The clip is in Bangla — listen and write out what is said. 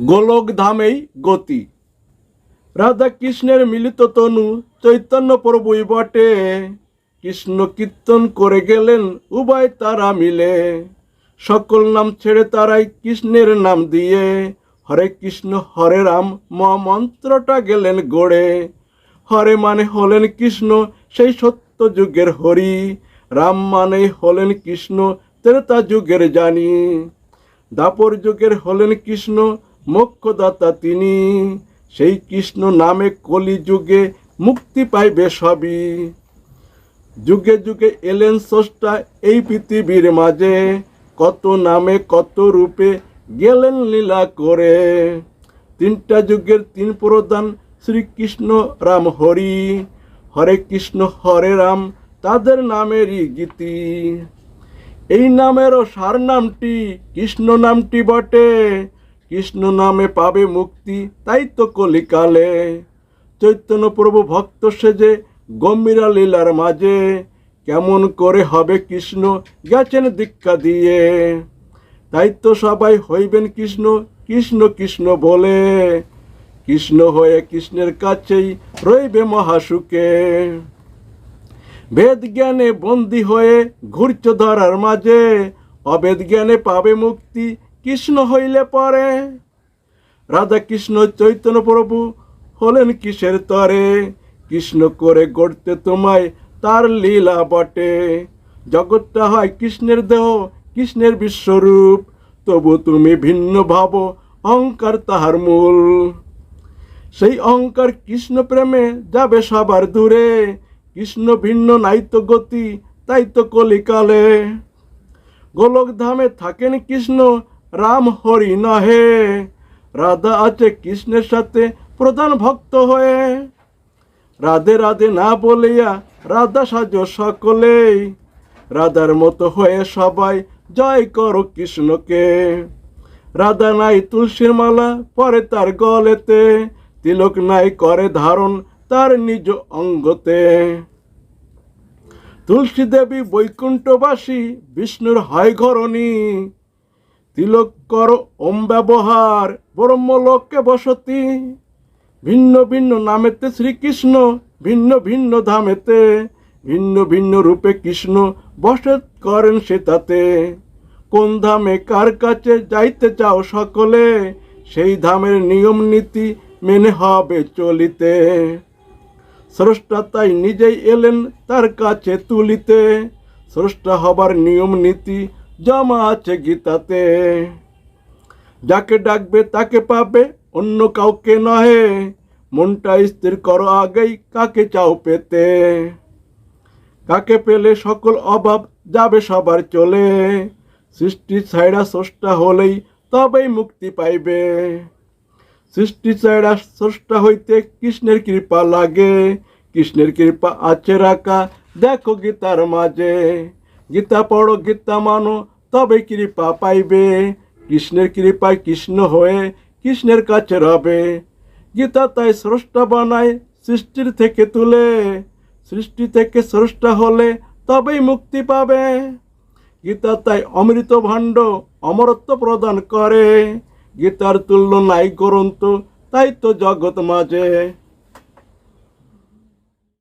গোলক ধামেই গতি। রাধা কৃষ্ণের মিলিত তনু চৈতন্য প্রভুই বটে। কৃষ্ণ কীর্তন করে গেলেন, উভয় তারা মিলে। সকল নাম ছেড়ে তারাই কৃষ্ণের নাম দিয়ে। হরে কৃষ্ণ, হরে রাম মন্ত্রটা গেলেন গড়ে। হরে মানে হলেন কৃষ্ণ, সেই সত্য যুগের হরি। রাম মানে হলেন কৃষ্ণ, ত্রেতা যুগের জানি। দাপর যুগের হলেন কৃষ্ণ মোক্ষদাতা তিনি। সেই কৃষ্ণ নামে কলি যুগে মুক্তি পাইবে সবই। যুগে যুগে এলেন স্রষ্টা এই পৃথিবীর মাঝে। কত নামে কত রূপে গেলেন লীলা করে। তিনটা যুগের তিন প্রধান শ্রীকৃষ্ণ রাম হরি। হরে কৃষ্ণ, হরে রাম তাদের নামেরই গীতি। এই নামেরও সার নামটি কৃষ্ণ নামটি বটে। কৃষ্ণ নামে পাবে মুক্তি, তাই তো কলিকালে। চৈতন্য প্রভু ভক্ত সেজে গম্ভীরা লীলার মাঝে, কেমন করে হবে কৃষ্ণ গেছেন দীক্ষা দিয়ে। তাই তো সবাই হইবেন কৃষ্ণ কৃষ্ণ কৃষ্ণ বলে। কৃষ্ণ হয়ে কৃষ্ণের কাছেই রইবে মহাসুখে। বেদ জ্ঞানে বন্দী হয়ে ঘুরছ ধরার মাঝে, অবেদ জ্ঞানে পাবে মুক্তি কৃষ্ণ হইলে পরে। রাধা কৃষ্ণ চৈতন্য প্রভু হলেন কিসের তরে? কৃষ্ণ করে গড়তে তোমায় তার লীলা বটে। জগৎটা হয় কৃষ্ণের দেহ, কৃষ্ণের বিশ্বরূপ। তবু তুমি ভিন্ন ভাব, অহংকার তাহার মূল। সেই অহংকার কৃষ্ণ প্রেমে যাবে সবার দূরে। কৃষ্ণ ভিন্ন নাই তো গতি, তাই তো কলিকালে। গোলক ধামে থাকেন কৃষ্ণ রাম হরি নহে। রাধা আছে কৃষ্ণের সাথে প্রধান ভক্ত হয়ে। রাধে রাধে না বলিয়া রাধা সাজ সকলেই রাধার মতো হয়ে সবাই জয় করো কৃষ্ণকে। রাধা নাই তুলসীর মালা পরে তার গলেতে, তিলক নাই করে ধারণ তার নিজ অঙ্গতে। তুলসী দেবী বৈকুণ্ঠবাসী, বিষ্ণুর হয় ঘরণী। তিলক কর, ওম ব্যবহার ব্রহ্মলোকে বসতি। ভিন্ন ভিন্ন নামেতে শ্রীকৃষ্ণ, ভিন্ন ভিন্ন ধামেতে, ভিন্ন ভিন্ন রূপে কৃষ্ণ বসত করেন সে তাতে। কোন ধামে কার কাছে যাইতে চাও সকলে, সেই ধামের নিয়ম নীতি মেনে হবে চলিতে। স্রষ্টা তাই নিজেই এলেন তার কাছে তুলিতে। স্রষ্টা হবার নিয়ম নীতি জমা আছে গীতাতে। যাকে ডাকবে তাকে পাবে, অন্য কাউকে নহে। মনটা স্থির করো আগেই, কাকে চাও পেতে? কাকে পেলে সকল অভাব যাবে সবার চলে। সৃষ্টি ছাইড়া স্রষ্টা হলেই তবেই মুক্তি পাইবে। সৃষ্টি ছাইড়া স্রষ্টা হইতে কৃষ্ণের কৃপা লাগে। কৃষ্ণের কৃপা আছে রাখা, দেখো গীতার মাঝে। গীতা পড়ো, গীতা মানো তবে কৃপা পাইবে। কৃষ্ণের কৃপায় কৃষ্ণ হয়ে কৃষ্ণের কাছে রবে। গীতা তাই স্রষ্টা বানায় সৃষ্টির থেকে তুলে। সৃষ্টি থেকে স্রষ্টা হলে তবেই মুক্তি পাবে। গীতা তাই অমৃত ভাণ্ড, অমরত্ব প্রদান করে। গীতার তুল্য নাই গ্রন্থ, তাই তো জগৎ মাঝে।